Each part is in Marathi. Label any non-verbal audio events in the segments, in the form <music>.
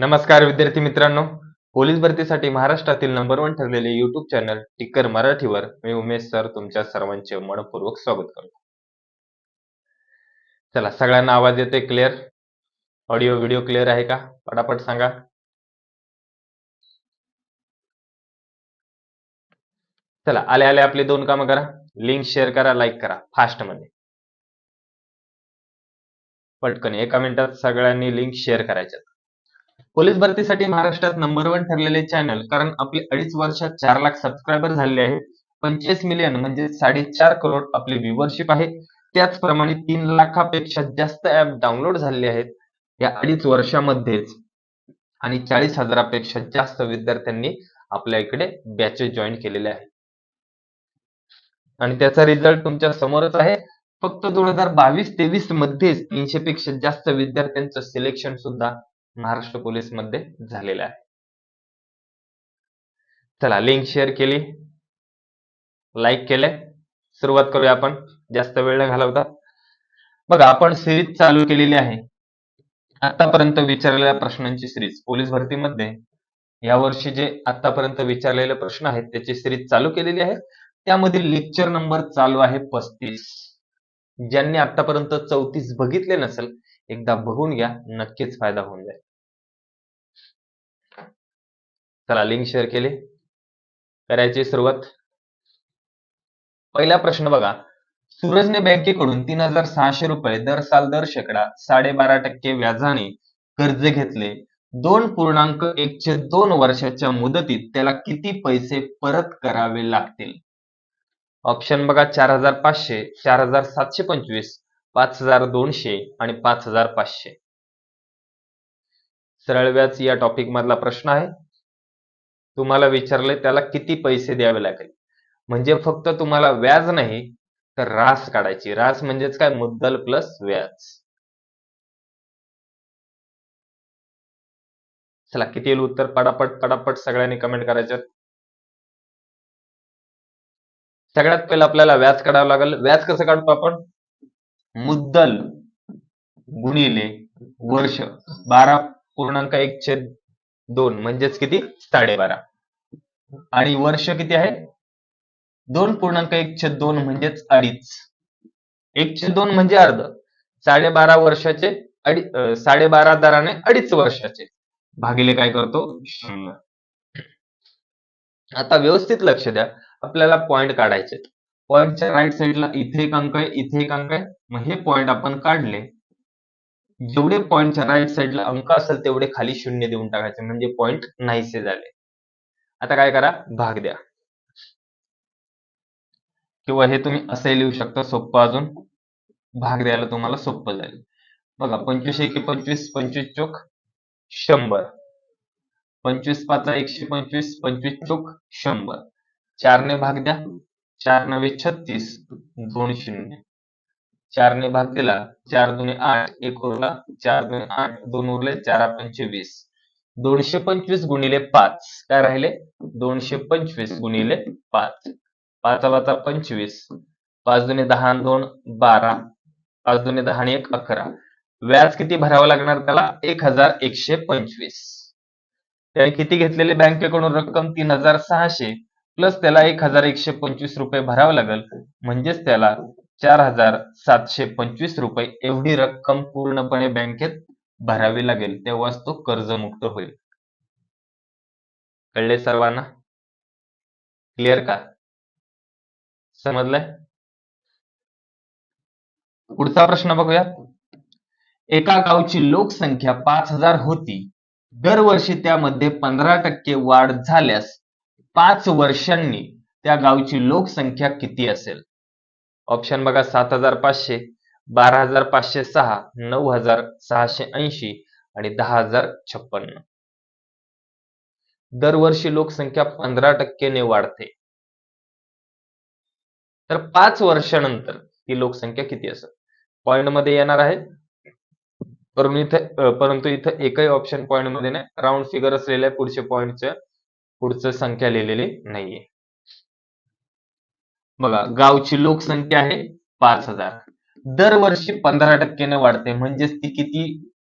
नमस्कार विद्यार्थी मित्रांनो. पोलीस भरतीसाठी महाराष्ट्रातील नंबर वन ठरलेले युट्यूब चॅनल टिक्कर मराठीवर मी उमेश सर तुमच्या सर्वांचे मनपूर्वक स्वागत करतो. चला सगळ्यांना आवाज येते क्लिअर ऑडिओ व्हिडिओ क्लिअर आहे का? पटापट सांगा. चला आले आले आपली दोन कामं करा. लिंक शेअर करा लाईक करा. फास्टमध्ये. पटकन एका मिनिटात सगळ्यांनी लिंक शेअर करायच्यात. पोलीस भरतीसाठी महाराष्ट्रात नंबर वन ठरलेले चॅनल कारण आपले अडीच वर्षात चार लाख सबस्क्रायबर झालेले आहेत. पंचवीस मिलियन म्हणजे साडेचार करोड आपले व्ह्युअरशिप आहे. त्याचप्रमाणे तीन लाखापेक्षा जास्त ऍप डाउनलोड झाले आहेत या अडीच वर्षामध्येच. आणि चाळीस हजारापेक्षा जास्त विद्यार्थ्यांनी आपल्या इकडे बॅचेस जॉईन केलेले आहेत आणि त्याचा रिझल्ट तुमच्या समोरच आहे. फक्त दोन हजार बावीस तेवीस मध्येच तीनशे पेक्षा जास्त विद्यार्थ्यांचं सिलेक्शन सुद्धा महाराष्ट्र पोलीसमध्ये आहे. चला लिंक शेअर केली. लाईक केले. सुरुवात करूया आपण. जास्त वेळ न घालवता. बघा आपण सिरीज चालू केलेली आहे. आतापर्यंत विचारलेल्या प्रश्नांची सिरीज पोलीस भरतीमध्ये यावर्षी जे आतापर्यंत विचारलेले प्रश्न आहेत त्याची सिरीज चालू केलेली आहे. त्यामधील लेक्चर नंबर चालू आहे पस्तीस. ज्यांनी आतापर्यंत चौतीस बघितले नसेल एकदा बघून घ्या नक्कीच फायदा होऊन जाईल. चला लिंक शेअर केली. करायची सुरुवात. पहिला प्रश्न बघा. सूरजने बँकेकडून तीन हजार सहाशे रुपये दर साल दर शेकडा साडेबारा टक्के व्याजाने कर्ज घेतले. दोन पूर्णांक एकशे दोन वर्षाच्या मुदतीत त्याला किती पैसे परत करावे लागतील? ऑप्शन बघा चार हजार पाचशे चार हजार सातशे पंचवीस. पाच हजार दोनशे आणि पाच हजार पाचशे. सरळ व्याज या टॉपिक मधला प्रश्न आहे. तुम्हाला विचारले त्याला किती पैसे द्यावे लागेल? म्हणजे फक्त तुम्हाला व्याज नाही तर रास काढायची. रास म्हणजेच काय? मुद्दल प्लस व्याज. चला किती येईल उत्तर? पटापट पटापट सगळ्यांनी कमेंट करायचं. सगळ्यात पहिलं आपल्याला व्याज काढावं लागेल. व्याज कसं काढतो आपण? मुद्दल गुणिले वर्ष बारा पूर्णांक एक छेद दोन म्हणजेच किती? साडेबारा. आणि वर्ष किती आहे? दोन पूर्णांक एक छेद दोन म्हणजेच अडीच. एक छेद दोन म्हणजे अर्ध. साडेबारा वर्षाचे अडी साडेबारा दराने अडीच वर्षाचे. भागिले काय करतो? शून्य. आता व्यवस्थित लक्ष द्या. आपल्याला पॉइंट काढायचे पॉईंटच्या राईट साईडला इथे एक अंक आहे इथे एक अंक आहे. मग हे पॉईंट आपण काढले. जेवढे पॉईंटच्या राईट साईडला अंक असेल तेवढे खाली शून्य देऊन टाकायचे. म्हणजे पॉईंट नाहीसे झाले. आता काय करा? भाग द्या. किंवा हे तुम्ही असे लिहू शकता सोपं अजून. भाग द्यायला तुम्हाला सोपं जाईल. बघा पंचवीस एके पंचवीस पंचवीस चोक शंभर. पंचवीस पाच एकशे पंचवीस पंचवीस चोक शंभर. चारने भाग द्या. चार नवे छत्तीस दोन शून्य. चारने भाग दिला चार दोन आठ एक उरला चार दोन आठ दोन उरले चार पंचवीस दोनशे पंचवीस गुणिले पाच काय राहिले? दोनशे पंचवीस गुणिले पाच. पाच पंचवीस. पाच दुने दहा दोन बारा. पाच दुने दहा आणि एक अकरा. व्याज किती भरावं लागणार त्याला? एक हजार एकशे पंचवीस. त्याने किती घेतलेले बँकेकडून रक्कम? तीन हजार सहाशे. प्लस त्याला एक हजार एकशे पंचवीस रुपये भरावं लागेल. म्हणजेच त्याला चार हजार सातशे पंचवीस रुपये एवढी रक्कम पूर्णपणे बँकेत भरावी लागेल. तेव्हाच तो कर्जमुक्त होईल. कळले सर्वांना? क्लिअर का? समजलंय? पुढचा प्रश्न बघूया एका गावची लोकसंख्या पाच हजार होती. दरवर्षी त्यामध्ये पंधरा टक्के वाढ झाल्यास पाच वर्षांनी त्या गावची लोकसंख्या किती असेल? ऑप्शन बघा सात हजार पाचशे बारा हजार पाचशे सहा नऊ हजार सहाशे ऐंशी आणि दहा हजार छप्पन्न. दरवर्षी लोकसंख्या पंधरा टक्केने वाढते. तर पाच वर्षानंतर ही लोकसंख्या किती असेल? पॉइंटमध्ये येणार आहे. परंतु इथे परंतु इथं एकही ऑप्शन पॉइंटमध्ये नाही. राऊंड फिगर असलेल्या पुढच्या पॉइंटच्या पुढचं संख्या लिहिलेली नाहीये. बघा गावची लोकसंख्या आहे पाच हजार. दरवर्षी पंधरा टक्क्याने वाढते. म्हणजेच ती किती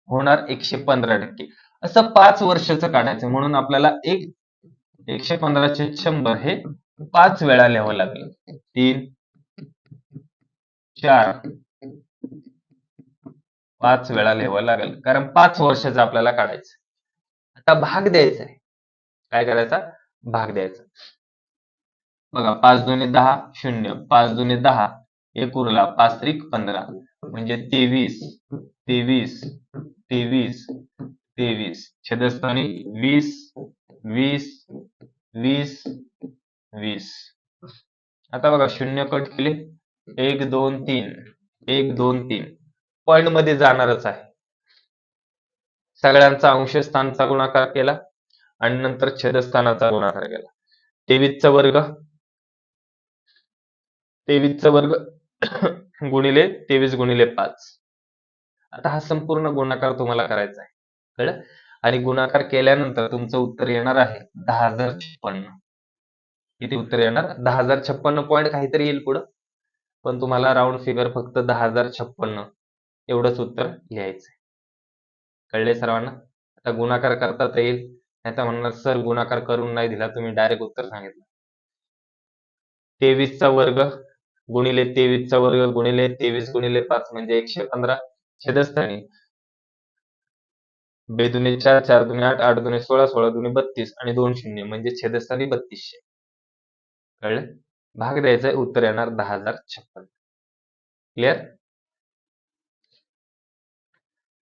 होणार? एकशे पंधरा टक्के. असं पाच वर्षाचं काढायचं. म्हणून आपल्याला एक एकशे पंधराचे शंभर हे पाच वेळा लिहावं लागेल. तीन चार पाच वेळा लिहावं लागेल. कारण पाच वर्षाचं आपल्याला काढायचं. आता भाग द्यायचा आहे. काय करायचा? भाग द्यायचा. बघा पाच दोन्ही दहा शून्य. पाच दोन्ही दहा एक उरला पाच त्रिक पंधरा. म्हणजे तेवीस तेवीस तेवीस तेवीस. छेदस्थानी वीस वीस वीस वीस. आता बघा शून्य कट केले. एक दोन तीन. एक दोन तीन. पॉइंटमध्ये जाणारच आहे. सगळ्यांचा अंश स्थानचा गुणाकार केला. आणि नंतर छेदस्थानाचा गुणाकार केला. तेवीसचा वर्ग तेवीसचा वर्ग <coughs> गुणिले तेवीस गुणिले पाच. आता हा संपूर्ण गुणाकार तुम्हाला करायचा आहे. कळलं? आणि गुणाकार केल्यानंतर तुमचं उत्तर येणार आहे दहा हजार छप्पन्न. किती उत्तर येणार? दहा हजार छप्पन्न पॉईंट काहीतरी येईल पुढं. पण तुम्हाला राऊंड फिगर फक्त दहा हजार छप्पन्न एवढंच उत्तर लिहायचंय कळले सर्वांना? आता गुणाकार करता येईल. नाही तर म्हणणार सर गुणाकार करून नाही दिला तुम्ही डायरेक्ट उत्तर सांगितलं. तेवीसचा वर्ग गुणिले तेवीसचा वर्ग गुणिले तेवीस गुणिले पाच म्हणजे एकशे पंधरा छेदस्थानी. बेदुने चार चार दुने आठ आठ दुने सोळा सोळा दुने बत्तीस आणि दोन शून्य म्हणजे छेदस्थानी बत्तीसशे. कळलं? भाग द्यायचा आहे उत्तर येणार दहा हजार छप्पन. क्लिअर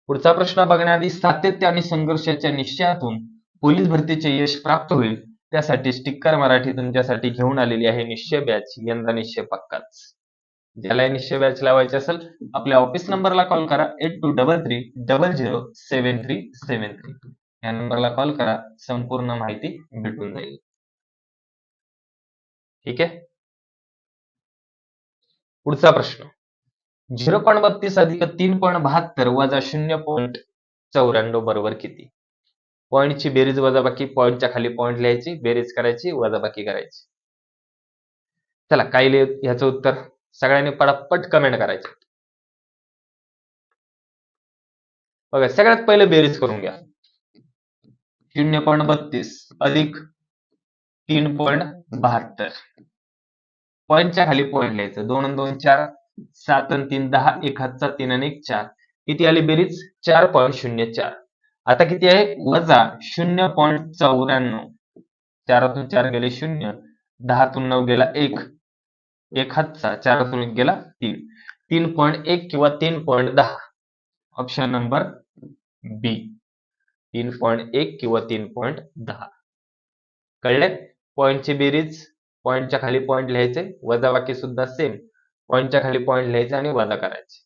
पुढचा प्रश्न बघण्याआधी सातत्य आणि संघर्षाच्या निश्चयातून पोलीस भरतीचे यश प्राप्त होईल त्यासाठी स्टिक्कर मराठी तुमच्यासाठी घेऊन आलेली आहे निश्चय बॅच यंदा निश्चय पक्काच. ज्याला निश्चय बॅच लावायचे असेल आपल्या ऑफिस नंबरला कॉल करा. Eight two double three double zero seven three seven three या नंबरला कॉल करा. संपूर्ण माहिती भेटून जाईल. ठीक आहे? पुढचा प्रश्न. झिरो पॉईंट बत्तीस अधिक तीन पॉईंट बहात्तर वजा शून्य पॉईंट चौऱ्याण्णव बरोबर किती? पॉईंटची बेरीज वजाबाकी पॉईंटच्या खाली पॉईंट लिहायची बेरीज करायची वजाबाकी करायची. चला काय लिहि ह्याचं उत्तर. सगळ्यांनी पटापट कमेंट करायचे. बघा सगळ्यात पहिले बेरीज करून घ्या. शून्य पॉईंट बत्तीस अधिक तीन पॉईंट बहात्तर. पॉईंटच्या खाली पॉईंट लिहायचं. दोन दोन चार सात आणि तीन दहा एक हातचा तीन आणि एक चार. किती आली बेरीज? चार पॉईंट शून्य चार. आता किती आहे? वजा शून्य पॉईंट चौऱ्याण्णव. चारातून चार गेले शून्य दहातून नऊ गेला एक. एक हातचा चारातून एक गेला तीन. तीन पॉईंट एक किंवा तीन पॉईंट दहा. ऑप्शन नंबर बी तीन पॉईंट एक किंवा तीन पॉईंट दहा. कळले? पॉईंटची बेरीज पॉईंटच्या खाली पॉईंट लिहायचे वजाबाकी सुद्धा सेम पॉईंटच्या खाली पॉईंट लिहायचे आणि वजा करायचे.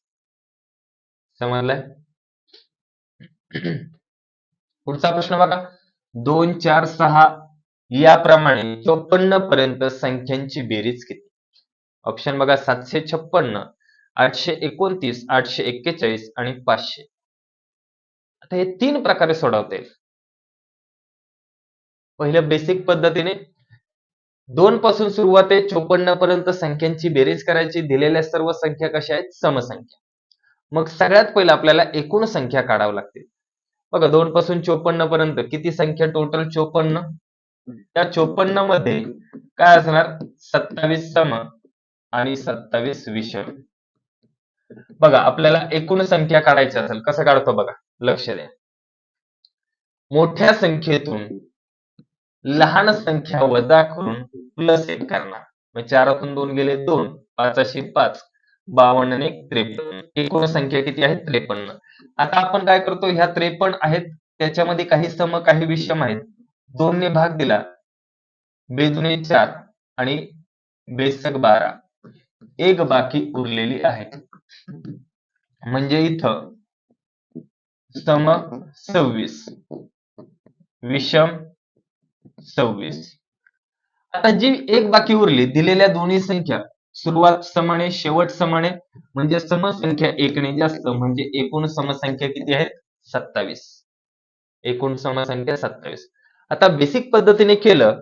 समजलंय पुढचा प्रश्न बघा. दोन चार सहा याप्रमाणे चोपन्न पर्यंत संख्यांची बेरीज किती? ऑप्शन बघा सातशे छप्पन्न आठशे एकोणतीस आठशे एक्केचाळीस आणि पाचशे. आता हे तीन प्रकारे सोडवता. येईल पहिल्या बेसिक पद्धतीने दोन पासून सुरुवात आहे चोपन्न पर्यंत संख्यांची बेरीज करायची दिलेल्या सर्व संख्या कशा आहेत? समसंख्या. मग सगळ्यात पहिलं आपल्याला एकूण संख्या काढावं लागते. बघा दोन पासून चोपन्न पर्यंत. किती संख्या टोटल चोपन्न. त्या चोपन्नमध्ये काय असणार? सत्तावीस सम आणि सत्तावीस विषम बघा आपल्याला एकूण संख्या काढायची असेल कसं काढतो बघा? लक्ष द्या. मोठ्या संख्येतून लहान संख्या वजा करून प्लस एक करणार. मग चारातून दोन गेले दोन पाचाशी पाच. बावन्न आणि एक त्रेपन्न. एकूण संख्या किती आहे त्रेपन्न. आता आपण काय करतो? ह्या त्रेपन्न आहेत त्याच्यामध्ये काही सम काही विषम आहेत. दोनने भाग दिला. बेदुने चार आणि बेसक बारा. एक बाकी उरलेली आहे. म्हणजे इथं सम सव्वीस. विषम सव्वीस. आता जी एक बाकी उरली दिलेल्या दोन्ही संख्या सुरुवात समाने शेवट समाने म्हणजे समसंख्या एकने जास्त म्हणजे एकूण समसंख्या किती आहेत? सत्तावीस. एकूण समसंख्या सत्तावीस. आता बेसिक पद्धतीने केलं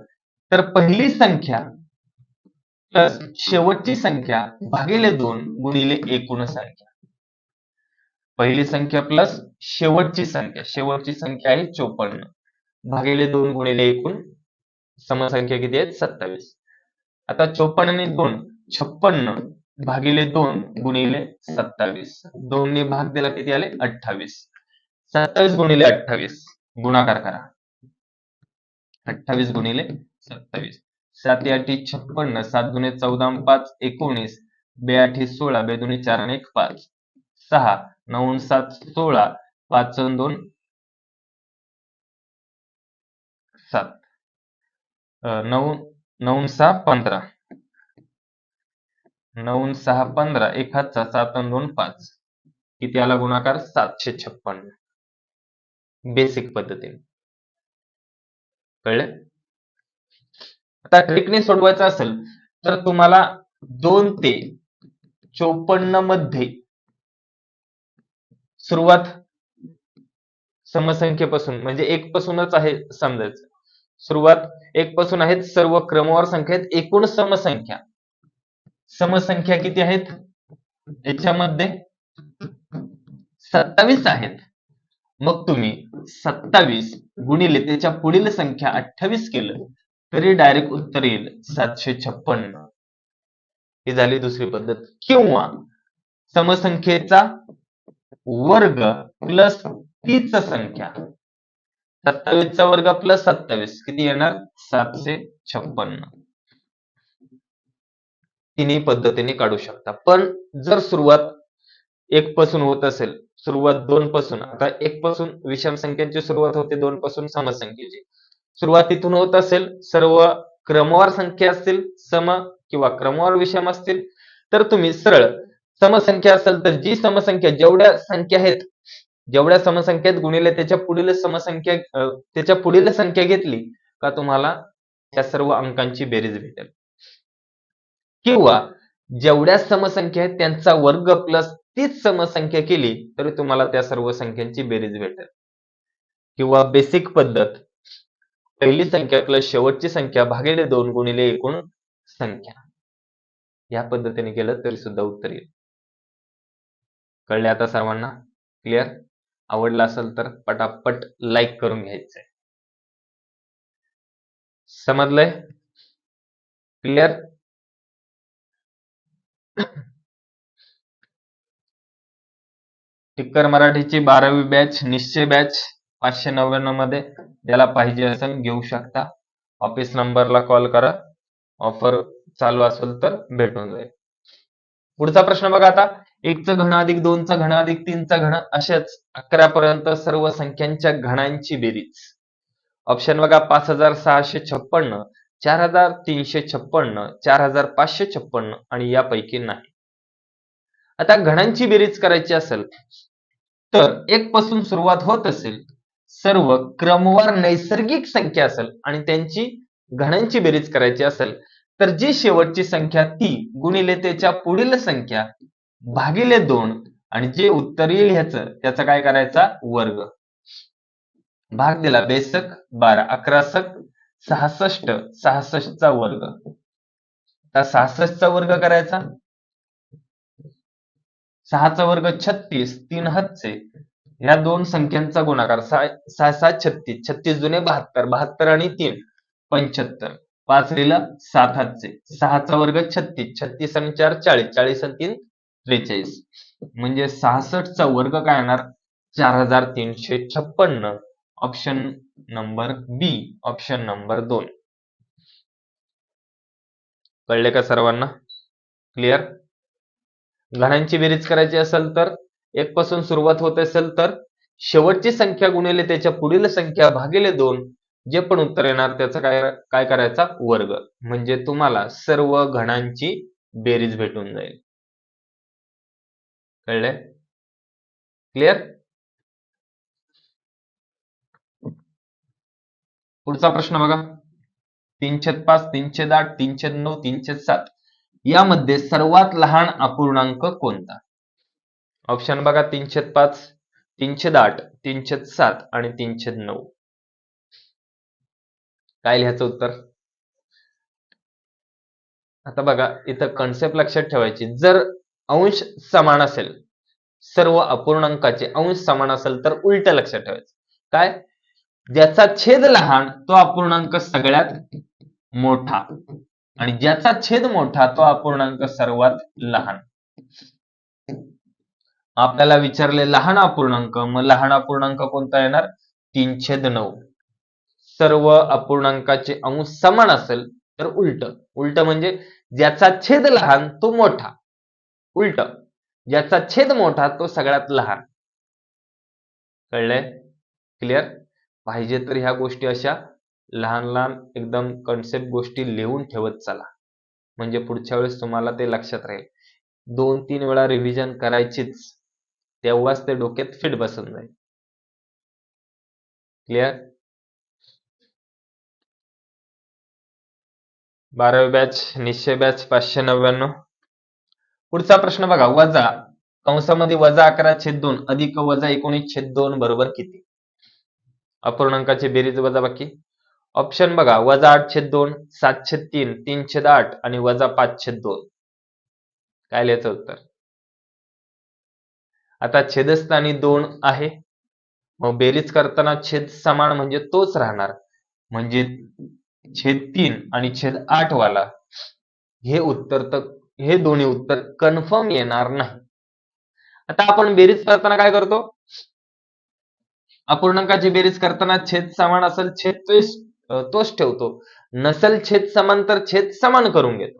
तर पहिली संख्या प्लस शेवटची संख्या भागिले दोन गुणिले एकूण संख्या. पहिली संख्या प्लस शेवटची संख्या शेवटची संख्या आहे चोपन्न. भागिले दोन गुणिले एकूण समसंख्या किती आहेत? सत्तावीस. आता चोपन्न आणि दोन छप्पन्न भागिले दोन गुणिले सत्तावीस. दोनने भाग दिला किती आले? अठ्ठावीस. सत्तावीस गुणिले अठ्ठावीस. गुणाकार करा. अठ्ठावीस गुणिले सत्तावीस. सात आठी छप्पन्न. सात गुणे चौदा पाच एकोणीस. बे आठी सोळा बे दोन्ही चार आणि एक पाच. सहा नऊ सात सोळा. पाच दोन सात. अं, नऊ नऊ सहा पंधरा. नऊ सहा पंधरा एक हातचा सात आणि दोन पाच. किती आला गुणाकार? सातशे छप्पन्न. बेसिक पद्धतीने. कळलं? आता ट्रिकने सोडवायचं असेल तर तुम्हाला दोन ते चोपन्नमध्ये सुरुवात समसंख्येपासून म्हणजे एक पासूनच आहे समजायचं. सुरुवात एक पासून आहेत सर्व क्रमवार संख्या आहेत एकूण समसंख्या. समसंख्या किती आहेत? याच्यामध्ये सत्तावीस आहेत. मग तुम्ही सत्तावीस गुणिले त्याच्या पुढील संख्या अठ्ठावीस केलं तरी डायरेक्ट उत्तर येईल सातशे छप्पन्न ही झाली दुसरी पद्धत. किंवा समसंख्येचा वर्ग प्लस तीच संख्या. सत्तावीसचा वर्ग प्लस सत्तावीस. किती येणार? सातशे छप्पन्न तिन्ही पद्धतीने काढू शकता. पण जर सुरुवात एक पासून होत असेल सुरुवात दोन पासून आता एक पासून विषम संख्यांची सुरुवात होते दोन पासून समसंख्येची सुरुवात तिथून होत असेल सर्व क्रमवार संख्या असतील सम किंवा क्रमवार विषम असतील तर तुम्ही सरळ समसंख्या असेल तर जी समसंख्या जेवढ्या संख्या आहेत जेवढ्या समसंख्येत गुणिले त्याच्या पुढील समसंख्या त्याच्या पुढील संख्या घेतली का तुम्हाला त्या सर्व अंकांची बेरीज भेटेल. किंवा जेवढ्या समसंख्या आहेत त्यांचा वर्ग प्लस तीच समसंख्या केली तरी तुम्हाला त्या सर्व संख्यांची बेरीज भेटेल. किंवा बेसिक पद्धत पहिली संख्या प्लस शेवटची संख्या भागिले दोन गुणिले एकूण संख्या. या पद्धतीने केलं तरी सुद्धा उत्तर येईल. कळले आता सर्वांना? क्लिअर आवडला असेल तर पटापट लाईक करून घ्यायचंय. समजलंय? क्लिअर टिक्कर मराठीची बारावी बॅच निश्चय बॅच पाचशे नव्याण्णवमध्ये ज्याला पाहिजे असेल घेऊ शकता. ऑफिस नंबरला कॉल करा. ऑफर चालू असेल तर भेटून जाईल. पुढचा प्रश्न बघा आता. एकचा घन अधिक दोनचा घन अधिक तीनचा घन अशाच अकरा पर्यंत सर्व संख्यांच्या घणांची बेरीज. ऑप्शन बघा पाच हजार सहाशे छप्पन्न. चार हजार तीनशे छप्पन्न चार हजार पाचशे छप्पन्न आणि यापैकी नाही. आता घणांची बेरीज करायची असेल तर एक पासून सुरुवात होत असेल सर्व क्रमवार नैसर्गिक संख्या असेल आणि त्यांची घणांची बेरीज करायची असेल तर जी शेवटची संख्या ती गुणिले त्याच्या पुढील संख्या भागिले दोन आणि जे उत्तर येईल ह्याचं त्याचा काय करायचा? वर्ग. भाग दिला बेसक बारा अकरा सक सहासष्ट सहासष्टचा वर्ग. आता सहासष्टचा वर्ग करायचा? सहाचा वर्ग छत्तीस तीन हातचे ह्या दोन संख्यांचा गुणाकार सहा सहा सात छत्तीस. छत्तीस जुने बहात्तर बहात्तर आणि तीन पंच्याहत्तर. पाच लिहिला सात हातचे सहाचा वर्ग छत्तीस छत्तीस आणि चार चाळीस. चाळीस आणि तीन त्रेचाळीस. म्हणजे सहासष्टचा वर्ग काय येणार? चार हजार तीनशे छप्पन्न. Option number B option number दोन. कळले का सर्वांना? क्लिअर घणांची बेरीज करायची असेल तर एक पासून सुरुवात होत असेल तर शेवटची संख्या गुणिले त्याच्या पुढील संख्या भागिले दोन जे पण उत्तर येणार त्याचा काय काय करायचा? वर्ग. म्हणजे तुम्हाला सर्व घणांची बेरीज भेटून जाईल. कळले? क्लिअर पुढचा प्रश्न बघा. तीनशे पाच तीनशे आठ तीनशे नऊ तीनशे सात. यामध्ये सर्वात लहान अपूर्णांक कोणता? ऑप्शन बघा तीनशे पाच तीनशे आठ तीनशे सात आणि तीनशे नऊ. काय लिहायचं उत्तर? आता बघा इथं कन्सेप्ट लक्षात ठेवायची. जर अंश समान असेल सर्व अपूर्णांकाचे अंश समान असेल तर उलट लक्षात ठेवायचं. काय? ज्याचा छेद लहान तो अपूर्णांक सगळ्यात मोठा. आणि ज्याचा छेद मोठा तो अपूर्णांक सर्वात लहान. आपल्याला विचारले लहान अपूर्णांक मग लहान अपूर्णांक कोणता येणार? तीन छेद नऊ. सर्व अपूर्णांकाचे अंश समान असेल तर उलट. उलट म्हणजे ज्याचा छेद लहान तो मोठा. उलट. ज्याचा छेद मोठा तो सगळ्यात लहान. कळलंय? क्लिअर पाहिजे तर ह्या गोष्टी अशा लहान लहान एकदम कन्सेप्ट गोष्टी लिहून ठेवत चला. म्हणजे पुढच्या वेळेस तुम्हाला ते लक्षात राहील. दोन तीन वेळा रिव्हिजन करायचीच तेव्हाच ते डोक्यात फिट बसून जाईल. क्लिअर बारावी बॅच निश्चय बॅच पाचशे नव्याण्णव. पुढचा प्रश्न बघा वजा कंसामध्ये वजा अकरा छेद दोन अधिक वजा एकोणीस छेद दोन बरोबर किती? अपूर्णांकाची बेरीज वजा बाकी ऑप्शन बघा वजा आठ छेद दोन सात छेद तीन तीन छेद आठ आणि वजा पाच छेद दोन. काय लिहायचं उत्तर? आता छेदस्थानी दोन आहे. मग बेरीज करताना छेद समान म्हणजे तोच राहणार. म्हणजे छेद तीन आणि छेद आठ वाला. हे उत्तर तर हे दोन्ही उत्तर कन्फर्म येणार नाही. आता आपण बेरीज करताना काय करतो? अपूर्णांकाची बेरीज करताना छेद समान असेल छेद तोच ठेवतो. नसेल छेद समान तर छेद समान करून घेतो.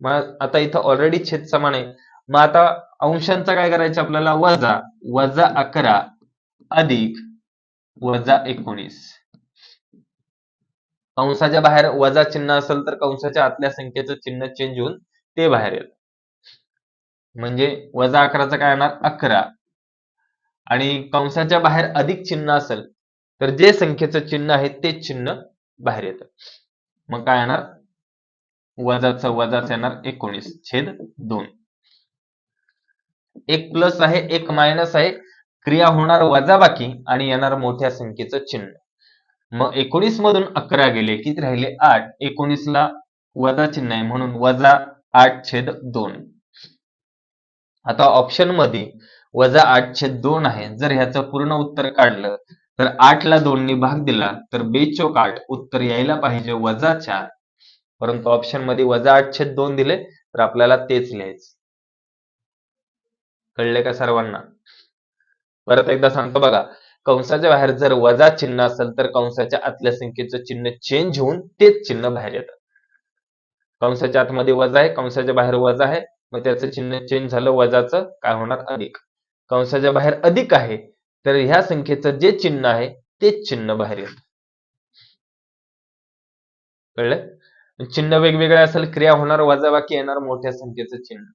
मग आता इथं ऑलरेडी छेद समान आहे. मग आता अंशांचा काय करायचं आपल्याला? वजा वजा अकरा अधिक वजा एकोणीस. कंसाच्या बाहेर वजा चिन्ह असेल तर कंसाच्या आतल्या संख्येचं चिन्ह चेंज होऊन ते बाहेर येतं म्हणजे वजा अकराचं काय येणार अकरा. आणि कंसाच्या बाहेर अधिक चिन्ह असेल तर जे संख्येचं चिन्ह आहे ते चिन्ह बाहेर येतं. मग काय येणार? वजाचा वजाच येणार एकोणीस छेद दोन. एक प्लस आहे एक मायनस आहे क्रिया होणार वजा बाकी आणि येणार मोठ्या संख्येचं चिन्ह. मग एकोणीस मधून अकरा गेले किती राहिले? आठ. एकोणीसला वजा चिन्ह आहे म्हणून वजा आठ छेद दोन. आता ऑप्शनमध्ये वजा आठ छेद दोन आहे. जर ह्याचं पूर्ण उत्तर काढलं तर आठ ला दोननी भाग दिला तर बेचोक आठ. उत्तर यायला पाहिजे वजा चार. परंतु ऑप्शनमध्ये वजा आठ छेद दोन दिले तर आपल्याला तेच लिहायचं. कळले का सर्वांना? परत एकदा सांगतो बघा. कंसाच्या बाहेर जर वजा चिन्ह असेल तर कंसाच्या आतल्या संख्येचं चिन्ह चेंज होऊन तेच चिन्ह बाहेर येतं. कंसाच्या आतमध्ये वजा आहे कंसाच्या बाहेर वजा आहे मग त्याचं चिन्ह चेंज झालं वजाचं काय होणार? अधिक. कंसाच्या बाहेर अधिक आहे तर ह्या संख्येचं जे चिन्ह आहे तेच चिन्ह बाहेर येत. कळलं? चिन्ह वेगवेगळे असेल क्रिया होणार वजाबाकी येणार मोठ्या संख्येचं चिन्ह.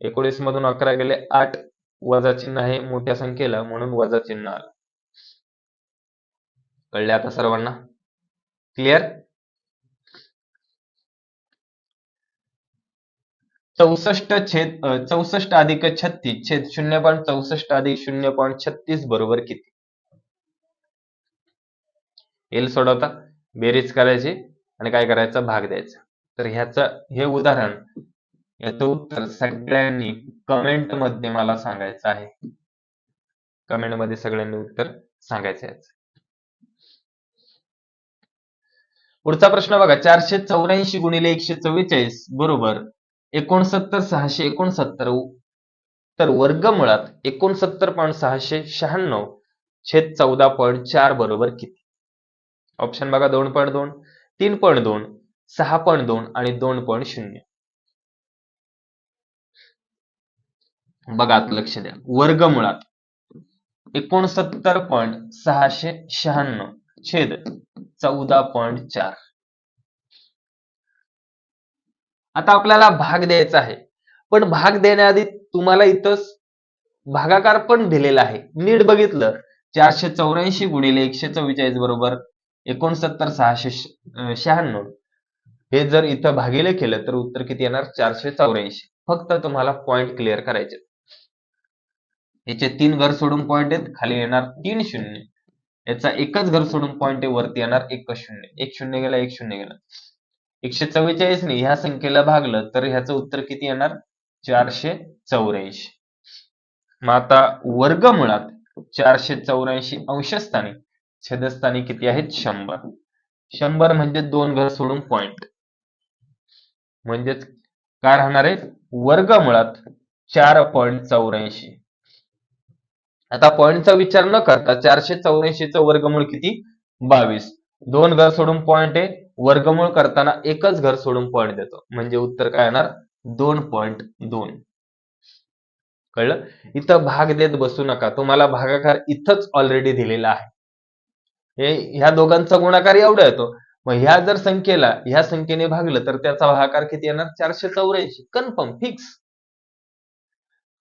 एकोणीस मधून अकरा गेले आठ वजा चिन्ह आहे मोठ्या संख्येला म्हणून वजा चिन्ह आलं. कळले आता सर्वांना? क्लिअर चौसष्ट छेद चौसष्ट अधिक छत्तीस छेद शून्य पॉईंट चौसष्ट अधिक शून्य पॉईंट छत्तीस बरोबर किती? एल सोडवता. बेरीज करायची आणि काय करायचं? भाग द्यायचा. तर ह्याचं हे उदाहरण याचं उत्तर सगळ्यांनी कमेंटमध्ये मला सांगायचं आहे. कमेंटमध्ये सगळ्यांनी उत्तर सांगायचं आहे पुढचा प्रश्न बघा. चारशे चौऱ्याऐंशी गुणिले एकशे चव्वेचाळीस बरोबर एकोणसत्तर सहाशे एकोणसत्तर तर वर्गमुळात एकोणसत्तर पॉईंट सहाशे शहाण्णव छेद चौदा पॉईंट चार बरोबर किती? ऑप्शन बघा दोन पॉईंट दोन तीन पॉईंट दोन सहा पॉईंट दोन आणि दोन पॉईंट शून्य. बघा लक्ष द्या. वर्गमुळात एकोणसत्तर पॉईंट सहाशे शहाण्णव छेद चौदा पॉईंट चार. आता आपल्याला भाग द्यायचा आहे. पण भाग देण्याआधी तुम्हाला इथं भागाकार पण दिलेला आहे. नीट बघितलं चारशे चौऱ्याऐंशी गुणिले एकशे चव्वेचाळीस बरोबर एकोणसत्तर सहाशे शहाण्णव. हे जर इथं भागिले केलं तर उत्तर किती येणार? चारशे चौऱ्याऐंशी. फक्त तुम्हाला पॉइंट क्लिअर करायचे. याचे तीन घर सोडून पॉइंट आहेत खाली येणार तीन शून्य. याचा एकच घर सोडून पॉइंट आहे वरती येणार एक शून्य. एक शून्य गेला एक शून्य गेला. एकशे चव्वेचाळीसने ह्या संख्येला भागलं तर ह्याचं उत्तर किती येणार? चारशे चौऱ्याऐंशी. मग आता वर्गमुळात चारशे चौऱ्याऐंशी अंशस्थानी छेदस्थानी किती आहेत? शंभर. शंभर म्हणजे दोन घर सोडून पॉइंट म्हणजेच काय राहणार आहे वर्गमुळात चार पॉइंट चौऱ्याऐंशी. आता पॉइंटचा विचार न करता चारशे चौऱ्याऐंशीचं वर्गमूळ किती? बावीस. दोन घर सोडून पॉइंट आहे वर्गमूळ करताना एकच घर सोडून पॉईंट देतो. म्हणजे उत्तर काय येणार दोन पॉईंट दोन. कळलं? इथं भाग देत बसू नका. तुम्हाला भागाकार इथंच ऑलरेडी दिलेला आहे. हे ह्या दोघांचा गुणाकार एवढा येतो मग ह्या जर संख्येला ह्या संख्येने भागलं तर त्याचा भागाकार किती येणार? चारशे चौऱ्याऐंशी. Confirm fix.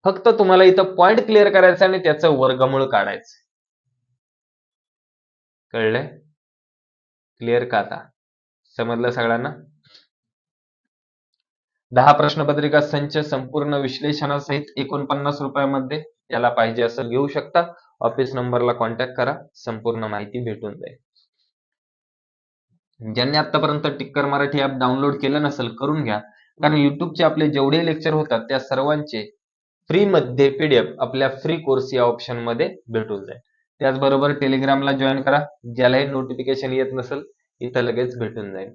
फक्त तुम्हाला इथं पॉइंट क्लिअर करायचं आणि त्याचं वर्गमूळ काढायचं कळलंय? क्लिअर का आता? समजलं सगळ्यांना? दहा प्रश्नपत्रिका संच संपूर्ण विश्लेषणासहित एकोणपन्नास रुपयामध्ये याला पाहिजे असं घेऊ शकता. ऑफिस नंबरला कॉन्टॅक्ट करा. संपूर्ण माहिती भेटून जाईल. ज्यांनी आतापर्यंत टिक्कर मराठी ऍप डाउनलोड केलं नसेल करून घ्या. कारण युट्यूबचे आपले जेवढे लेक्चर होतात त्या सर्वांचे फ्री मध्ये पीडीएफ आपल्या फ्री कोर्स या ऑप्शनमध्ये भेटून जाईल. त्याचबरोबर टेलिग्रामला जॉईन करा. ज्यालाही नोटिफिकेशन येत नसेल इथं लगेच भेटून जाईल.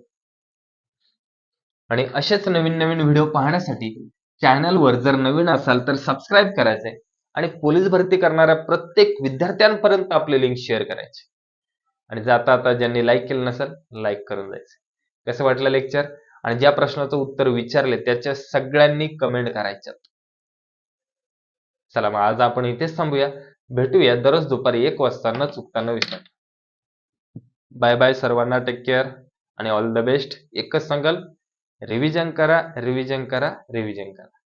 आणि असेच नवीन नवीन व्हिडिओ पाहण्यासाठी चॅनलवर जर नवीन असाल तर सबस्क्राईब करायचंय. आणि पोलीस भरती करणाऱ्या प्रत्येक विद्यार्थ्यांपर्यंत आपले लिंक शेअर करायचे. आणि जाता आता ज्यांनी लाईक केलं नसेल लाईक करून जायचं कसं वाटलं लेक्चर आणि ज्या प्रश्नाचं उत्तर विचारले त्याच्या सगळ्यांनी कमेंट करायच्यात. चला मग आज आपण इथेच थांबूया. भेटूया दररोज दुपारी एक वाजता न चुकता न बाय बाय सर्वांना टेक केअर आणि ऑल द बेस्ट एकच सांगाल रिव्हिजन करा रिव्हिजन करा रिव्हिजन करा.